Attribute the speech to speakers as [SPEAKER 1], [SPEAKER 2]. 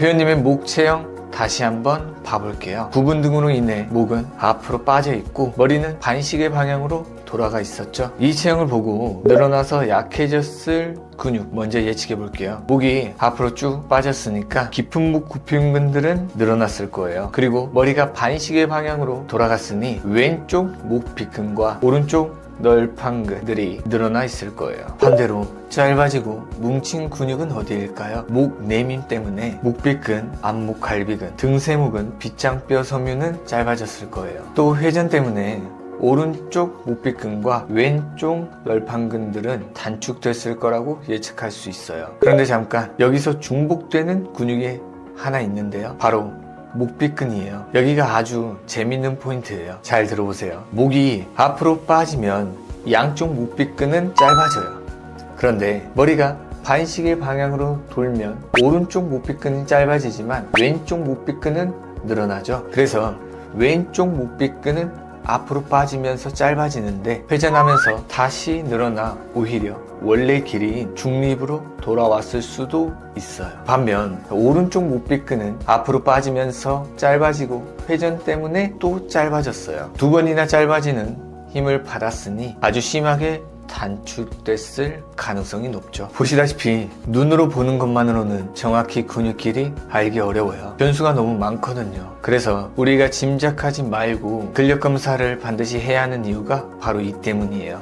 [SPEAKER 1] 회원님의 목 체형 다시 한번 봐볼게요. 부분 등으로 인해 목은 앞으로 빠져 있고 머리는 반시계 방향으로 돌아가 있었죠. 이 체형을 보고 늘어나서 약해졌을 근육 먼저 예측해 볼게요. 목이 앞으로 쭉 빠졌으니까 깊은 목 구평근들은 늘어났을 거예요. 그리고 머리가 반시계 방향으로 돌아갔으니 왼쪽 목 비근과 오른쪽 널판근들이 늘어나 있을 거예요. 반대로 짧아지고 뭉친 근육은 어디일까요? 목 내림 때문에 목비근, 안목 갈비근, 등세목은 빗장뼈 섬유는 짧아졌을 거예요. 또 회전 때문에 오른쪽 목비근과 왼쪽 널판근들은 단축됐을 거라고 예측할 수 있어요. 그런데 잠깐 여기서 중복되는 근육이 하나 있는데요. 바로 목비근이에요. 여기가 아주 재밌는 포인트예요. 잘 들어보세요. 목이 앞으로 빠지면 양쪽 목비근은 짧아져요. 그런데 머리가 반시계 방향으로 돌면 오른쪽 목비근은 짧아지지만 왼쪽 목비근은 늘어나죠. 그래서 왼쪽 목비근은 앞으로 빠지면서 짧아지는데 회전하면서 다시 늘어나 오히려 원래 길이인 중립으로 돌아왔을 수도 있어요. 반면 오른쪽 목비근은 앞으로 빠지면서 짧아지고 회전 때문에 또 짧아졌어요. 두 번이나 짧아지는 힘을 받았으니 아주 심하게 단축됐을 가능성이 높죠. 보시다시피 눈으로 보는 것만으로는 정확히 근육 길이 알기 어려워요. 변수가 너무 많거든요. 그래서 우리가 짐작하지 말고 근력 검사를 반드시 해야 하는 이유가 바로 이 때문이에요.